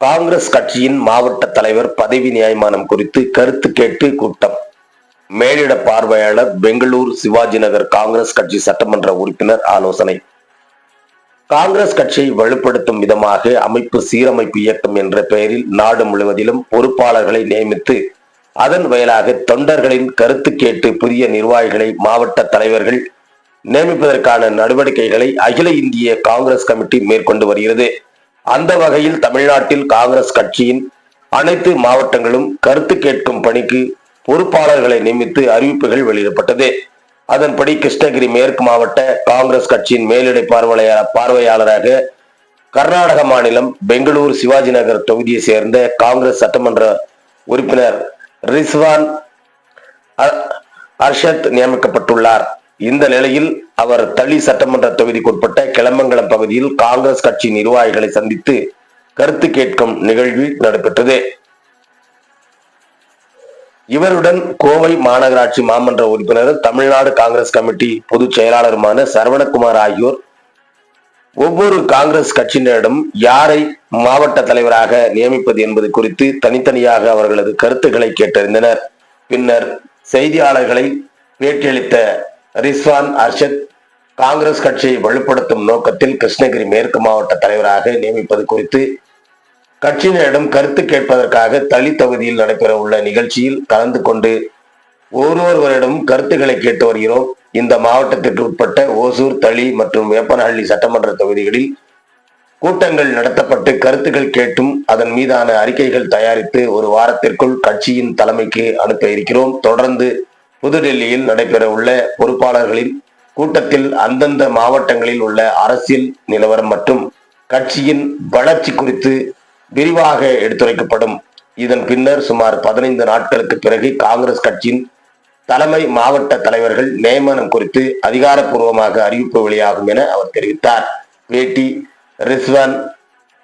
காங்கிரஸ் கட்சியின் மாவட்ட தலைவர் பதவி நியாயமானம் குறித்து கருத்து கேட்டு கூட்டம். மேலிட பார்வையாளர் பெங்களூர் சிவாஜி நகர் காங்கிரஸ் கட்சி சட்டமன்ற உறுப்பினர் ஆலோசனை. காங்கிரஸ் கட்சியை வலுப்படுத்தும் விதமாக அமைப்பு சீரமைப்பு இயக்கம் என்ற பெயரில் நாடு முழுவதிலும் பொறுப்பாளர்களை நியமித்து அதன் வயலாக தொண்டர்களின் கருத்து கேட்டு புதிய நிர்வாகிகளை மாவட்ட தலைவர்கள் நியமிப்பதற்கான நடவடிக்கைகளை அகில இந்திய காங்கிரஸ் கமிட்டி மேற்கொண்டு வருகிறது. அந்த வகையில் தமிழ்நாட்டில் காங்கிரஸ் கட்சியின் அனைத்து மாவட்டங்களும் கருத்து கேட்கும் பணிக்கு பொறுப்பாளர்களை நியமித்து அறிவிப்புகள் வெளியிடப்பட்டது. அதன்படி கிருஷ்ணகிரி மேற்கு மாவட்ட காங்கிரஸ் கட்சியின் மேலிடை பார்வையாளர் பார்வையாளராக கர்நாடக மாநிலம் பெங்களூர் சிவாஜி நகர் தொகுதியை சேர்ந்த காங்கிரஸ் சட்டமன்ற உறுப்பினர் ரிஸ்வான் அ- அர்ஷத் நியமிக்கப்பட்டுள்ளார். இந்த நிலையில் அவர் தளி சட்டமன்ற தொகுதிக்குட்பட்ட கிளமங்கலம் பகுதியில் காங்கிரஸ் கட்சி நிர்வாகிகளை சந்தித்து கருத்து கேட்கும் நிகழ்வு நடைபெற்றது. இவருடன் கோவை மாநகராட்சி மாமன்ற உறுப்பினர் தமிழ்நாடு காங்கிரஸ் கமிட்டி பொதுச் செயலாளருமான சரவணகுமார் ஆகியோர். ஒவ்வொரு காங்கிரஸ் கட்சியினரிடம் யாரை மாவட்ட தலைவராக நியமிப்பது என்பது குறித்து தனித்தனியாக அவர்களது கருத்துக்களை கேட்டறிந்தனர். பின்னர் செய்தியாளர்களை பேட்டியளித்த ரிஸ்வான் அர்ஷத் காங்கிரஸ் கட்சியை வலுப்படுத்தும் நோக்கத்தில் கிருஷ்ணகிரி மேற்கு மாவட்ட தலைவராக நியமிப்பது குறித்து கட்சியினரிடம் கருத்து கேட்பதற்காக தளி தொகுதியில் நடைபெற உள்ள நிகழ்ச்சியில் கலந்து கொண்டு ஒருவரிடம் கருத்துக்களை கேட்டு வருகிறோம். இந்த மாவட்டத்திற்கு உட்பட்ட ஓசூர் தளி மற்றும் வேப்பனஹள்ளி சட்டமன்ற தொகுதிகளில் கூட்டங்கள் நடத்தப்பட்டு கருத்துக்கள் கேட்டும் அதன் மீதான அறிக்கைகள் தயாரித்து ஒரு வாரத்திற்குள் கட்சியின் தலைமைக்கு அனுப்ப இருக்கிறோம். தொடர்ந்து புதுடெல்லியில் நடைபெற உள்ள பொறுப்பாளர்களின் கூட்டத்தில் அந்தந்த மாவட்டங்களில் உள்ள அரசியல் நிலவரம் மற்றும் கட்சியின் வளர்ச்சி குறித்து விரிவாக எடுத்துரைக்கப்படும். இதன் பின்னர் சுமார் பதினைந்து நாட்களுக்கு பிறகு காங்கிரஸ் கட்சியின் தலைமை மாவட்ட தலைவர்கள் நியமனம் குறித்து அதிகாரப்பூர்வமாக அறிவிப்பு வெளியாகும் என அவர் தெரிவித்தார். பேட்டி ரிஸ்வான்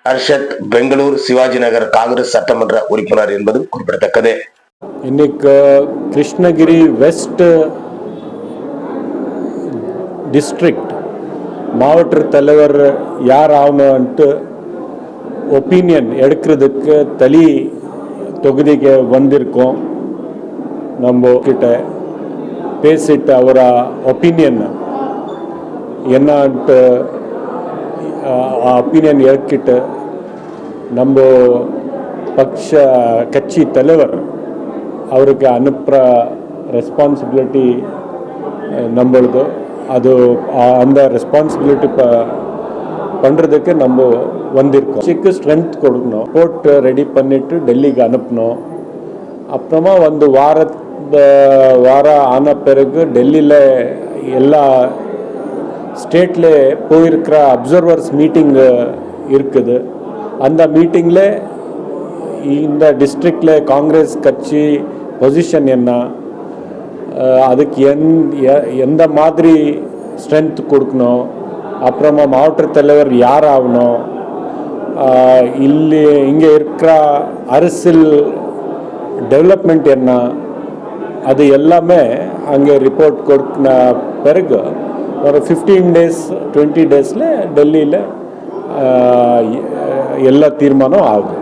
ஹர்ஷத் பெங்களூர் சிவாஜி நகர் காங்கிரஸ் சட்டமன்ற உறுப்பினர் என்பதும் குறிப்பிடத்தக்கது. இன்னைக்கு கிருஷ்ணகிரி வெஸ்ட் டிஸ்ட்ரிக்ட் மாவட்ட தலைவர் யார் ஆகணும்ன்ட்டு ஒப்பீனியன் எடுக்கிறதுக்கு தளி தொகுதிக்கு வந்திருக்கோம். நம்ம கிட்ட பேசிட்டு அவர ஒப்பீனியன் என்னன்ட்டு ஒப்பீனியன் எடுக்கிட்டு நம்ம பக்ஷ கட்சி தலைவர் அவருக்கு அனுப்புகிற ரெஸ்பான்சிபிலிட்டி நம்மளுது. அது அந்த ரெஸ்பான்சிபிலிட்டி ப பண்ணுறதுக்கு நம்ம வந்திருக்கோம். சிக்கு ஸ்ட்ரென்த் கொடுக்கணும். ரிப்போர்ட் ரெடி பண்ணிவிட்டு டெல்லிக்கு அனுப்பணும். அப்புறமா வந்து வார வாரம் ஆன பிறகு டெல்லியில் எல்லா ஸ்டேட்டில் போயிருக்கிற அப்சர்வர்ஸ் மீட்டிங் இருக்குது. அந்த மீட்டிங்கில் இந்த டிஸ்ட்ரிக்டில் காங்கிரஸ் கட்சி பொசிஷன் என்ன? அதுக்கு எந் எந்த மாதிரி ஸ்ட்ரென்த் கொடுக்கணும்? அப்புறமா மாவட்ட தலைவர் யார் ஆகணும்? இல்லை இங்கே இருக்கிற அரசியல் டெவலப்மெண்ட் என்ன? அது எல்லாமே அங்கே ரிப்போர்ட் கொடுக்கின பிறகு ஒரு ஃபிஃப்டீன் டேஸ் டுவெண்ட்டி டேஸில் டெல்லியில் எல்லா தீர்மானம் ஆகும்